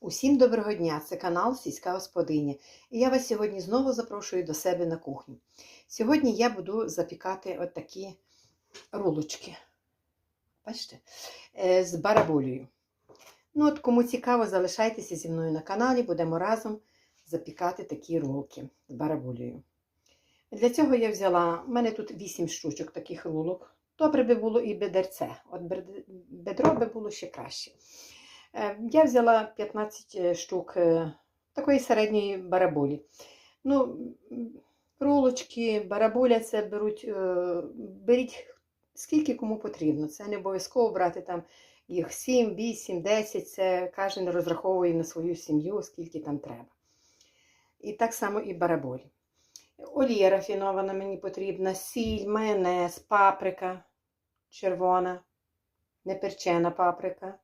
Усім доброго дня! Це канал Сільська Господиня. І я вас сьогодні знову запрошую до себе на кухню. Сьогодні я буду запікати от такі рулочки. Бачите? Е, З бараболею. Ну, от кому цікаво, залишайтеся зі мною на каналі, будемо разом запікати такі рулки з бараболею. Для цього я взяла, у мене тут 8 штучок таких рулок. Добре би було і бедерце. От бедро би було ще краще. Е, Я взяла 15 штук е, такої середньої бараболі. Ну, рулочки, бараболя це беруть, е, беріть скільки кому потрібно. Це не обов'язково брати там їх 7, 8, 10. Це кожен розраховує на свою сім'ю, скільки там треба. І так само і бараболі. Олія рафінована мені потрібна, сіль, майонез, паприка червона, неперчена паприка.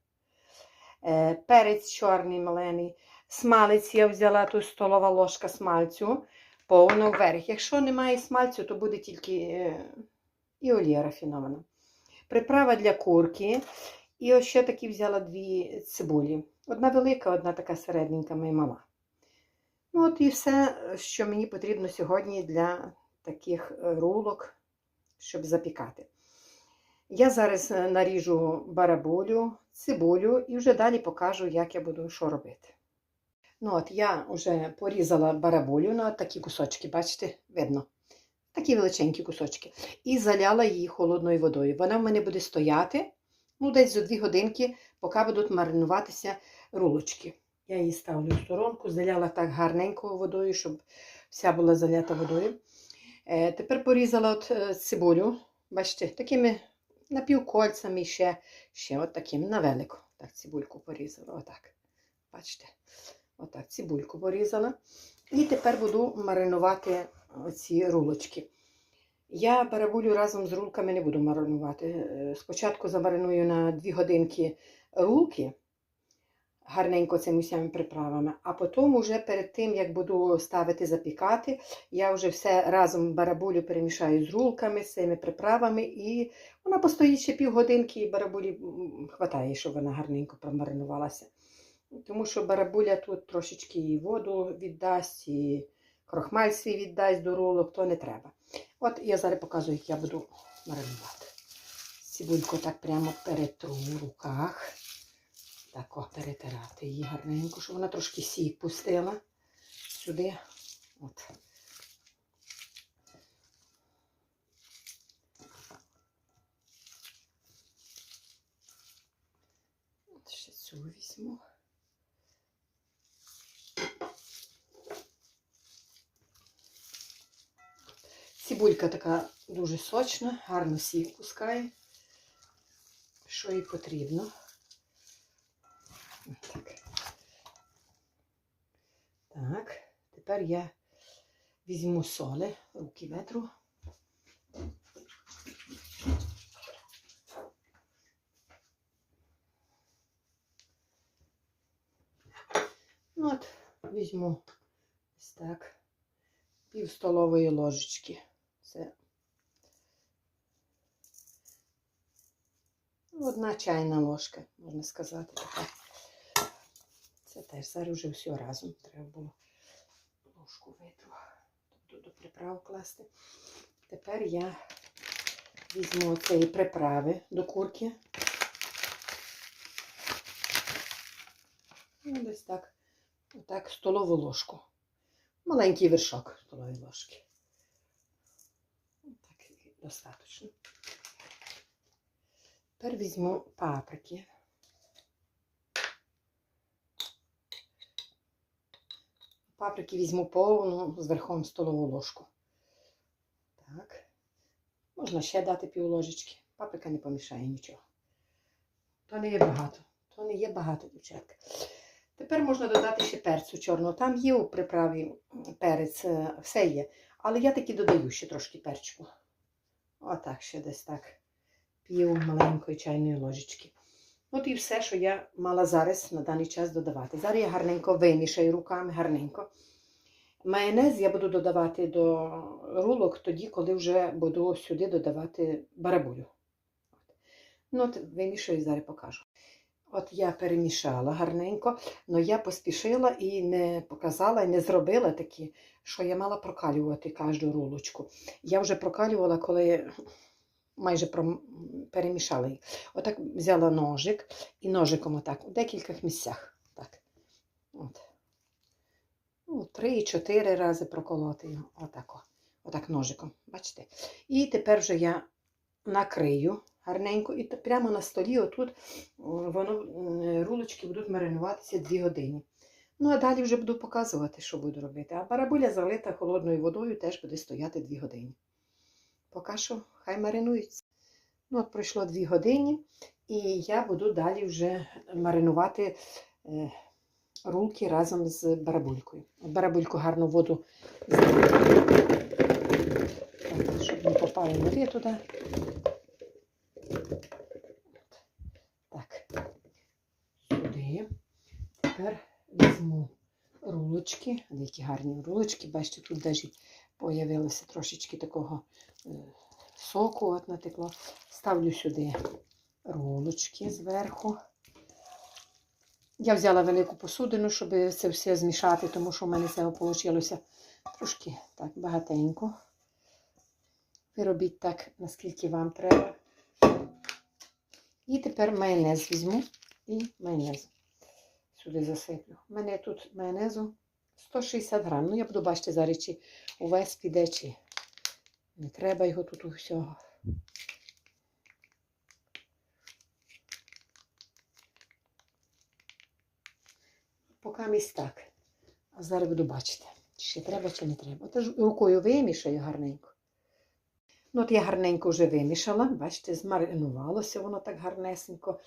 Е, перець чорний малений, смалець я взяла тут столова ложка смальцю, повно вверх. Якщо немає смальцю, то буде тільки е, і олія рафінована. Приправа для курки. І ось ще такі взяла дві цибулі. Одна велика, одна така середненька і мала. Ну, от і все, що мені потрібно сьогодні для таких е, рулок, щоб запікати. Я зараз е, наріжу бараболю, цибулю і вже далі покажу, як я буду що робити. Ну от Я вже порізала бараболю на такі кусочки, бачите, видно. Такі величенькі кусочки. І заляла її холодною водою. Вона в мене буде стояти ну, десь за 2 годинки, поки будуть маринуватися рулочки. Я її ставлю в сторонку, заляла так гарненько водою, щоб вся була залята водою. Е, тепер порізала от е, цибулю, бачите, такими напівкольцями ще, ще от таким на велику. Так, цибульку порізала. Отак. Бачите? Отак, цибульку порізала. І тепер буду маринувати ці рулочки. Я барабулю разом з рулками не буду маринувати. Е, Спочатку замариную на 2 годинки рулки, гарненько цими всіми приправами, а потім, уже перед тим, як буду ставити запікати, я вже все разом барабулю перемішаю з рулками, з цими приправами, і вона постоїть ще півгодинки, і барабулі хватає, щоб вона гарненько промаринувалася. Тому що барабуля тут трошечки і воду віддасть, і крохмаль свій віддасть до рулок, то не треба. От я зараз показую, як я буду маринувати. Цибульку так прямо перетру в руках. Так, о, перетирати її гарненько, щоб вона трошки сік пустила сюди. От. От ще цю візьму. Цибулька така дуже сочна, гарно сік пускає, що їй потрібно. Так. Так, тепер я візьму соли, руки ветру. Ну, от, візьму ось так, пів столової ложечки. Це одна чайна ложка, можна сказати, така. Теж зараз вже все разом треба було ложку витру, тобто до приправ класти. Тепер я візьму цієї приправи до курки. Ну, десь так, отак, столову ложку. Маленький вершок столової ложки. Так, достатньо. Тепер візьму паприки. Паприки візьму повну з верхом столову ложку. Так. Можна ще дати пів ложечки. Паприка не помішає нічого. То не є багато. То не є багато, дівчатка. Тепер можна додати ще перцю чорного. Там є у приправі перець, е, все є. Але я таки додаю ще трошки перчику. Отак, ще десь так. Пів маленької чайної ложечки. От і все, що я мала зараз на даний час додавати. Зараз я гарненько вимішаю руками, гарненько. Майонез я буду додавати до рулок тоді, коли вже буду сюди додавати барабулю. Ну, от вимішаю, зараз покажу. От я перемішала гарненько, але я поспішила і не показала, і не зробила такі, що я мала прокалювати кожну рулочку. Я вже прокалювала, коли майже перемішала їх. Отак взяла ножик і ножиком отак у декількох місцях. Так. От. Ну, три-чотири рази проколоти його. Отак, отак ножиком. Бачите? І тепер вже я накрию гарненько, і прямо на столі, отут воно рулочки будуть маринуватися 2 години. Ну, а далі вже буду показувати, що буду робити. А барабуля залита холодною водою теж буде стояти 2 години. Поки що хай маринується. Ну, от пройшло 2 години, і я буду далі вже маринувати е, рулки разом з барабулькою. Барабульку гарно воду так, щоб не попали води туди. Так, сюди. Тепер візьму рулочки. Які гарні рулочки. Бачите, тут навіть появилося трошечки такого е, соку от натекло. Ставлю сюди рулочки зверху. Я взяла велику посудину, щоб це все змішати, тому що в мене це вийшло трошки так багатенько. Ви робіть так, наскільки вам треба. І тепер майонез візьму і майонез сюди засиплю. У мене тут майонезу 160 грам. Ну, я буду бачити зараз, чи увесь піде, чи не треба його тут усього. Поки місць так. А зараз буду бачити, чи ще треба, чи не треба. Отож рукою вимішаю гарненько. Ну, от я гарненько вже вимішала, бачите, змаринувалося воно так гарнесенько,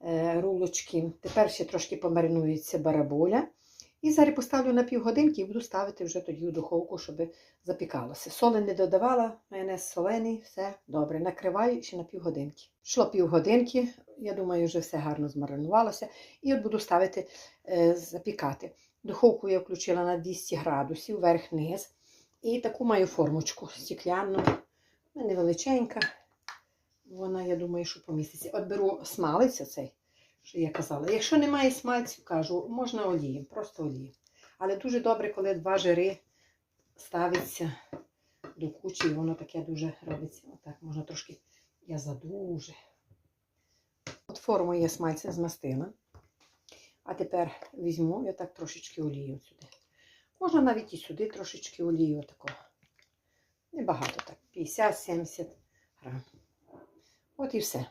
е, рулочки. Тепер ще трошки помаринується бараболя. І зараз поставлю на півгодинки і буду ставити вже тоді у духовку, щоб запікалося. Соли не додавала, майонез солений, все добре. Накриваю ще на півгодинки. Йшло півгодинки, я думаю, вже все гарно змаринувалося. І от буду ставити е, запікати. Духовку я включила на 200 градусів, верх-низ. І таку маю формочку стекляну. У мене величенька. Вона, я думаю, що поміститься. От беру смалець оцей, що я казала. Якщо немає смальцю, кажу, можна олієм, просто олієм. Але дуже добре, коли два жири ставиться до кучі, і воно таке дуже робиться. Отак, можна трошки, я задуже. От форму я смальцем змастила. А тепер візьму я так трошечки олію сюди. Можна навіть і сюди трошечки олію такого. Небагато так, 50-70 грам. От і все.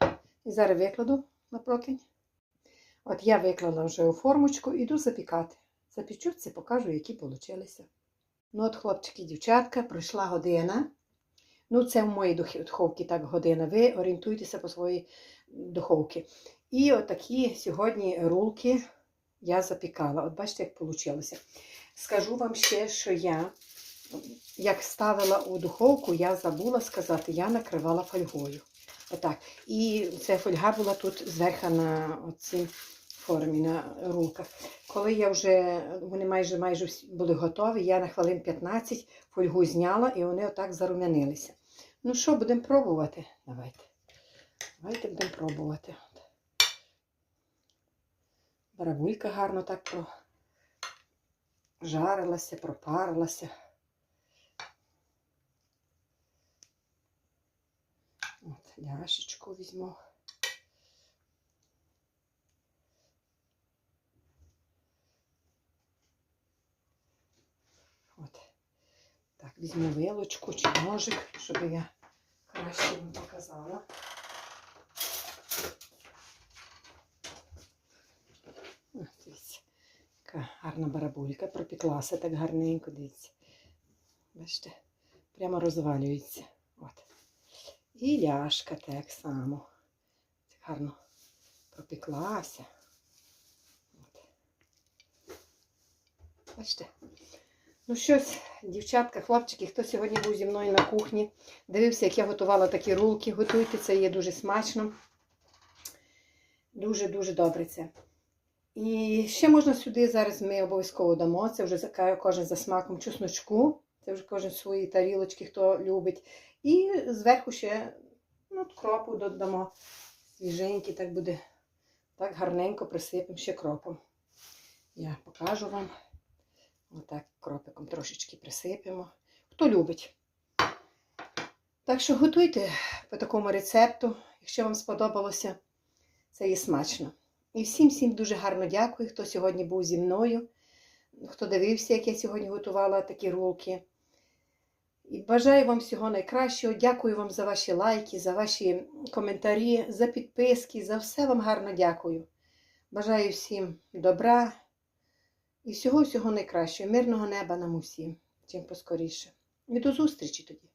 І зараз викладу на противень. От я виклала вже у формочку, іду запікати. Запічу це, покажу, які получилися. Ну, от, хлопчики, дівчатка, пройшла година. Ну, це в моїй духовці так година. Ви орієнтуйтеся по своїй духовці. І отакі сьогодні рулки я запікала. От бачите, як вийшло. Скажу вам ще, що я як ставила у духовку, я забула сказати, я накривала фольгою. Отак. І ця фольга була тут зверху на цій формі, на рулках. Коли я вже, вони майже майже були готові, я на хвилин 15 фольгу зняла і вони отак зарум'янилися. Ну що, будемо пробувати? Давайте. Давайте будемо пробувати. Барабулька гарно так прожарилася, пропарилася. От, ляшечку візьму. От. Так, візьму вилочку чи ножик, щоб я краще вам показала. Дивіться, яка гарна барабулька пропіклася так гарненько, дивіться. Бачите, прямо розвалюється. От. І ляшка так само. Так гарно пропеклася. От. Бачите? Ну щось, дівчатка, хлопчики, хто сьогодні був зі мною на кухні, дивився, як я готувала такі рулки. Готуйте, це є дуже смачно. Дуже-дуже добре це. І ще можна сюди, зараз ми обов'язково дамо. Це вже кожен за смаком чесночку. Це вже кожен свої тарілочки, хто любить. І зверху ще ну, кропу додамо. Свіженький, так буде Отак гарненько присипемо ще кропом. Я покажу вам. Отак кропиком трошечки присипемо. Хто любить. Так що готуйте по такому рецепту, якщо вам сподобалося, це і смачно. І всім всім дуже гарно дякую, хто сьогодні був зі мною, хто дивився, як я сьогодні готувала такі рулки. І бажаю вам всього найкращого. Дякую вам за ваші лайки, за ваші коментарі, за підписки, за все вам гарно дякую. Бажаю всім добра і всього-всього найкращого, мирного неба нам усім, чим поскоріше. І до зустрічі тоді.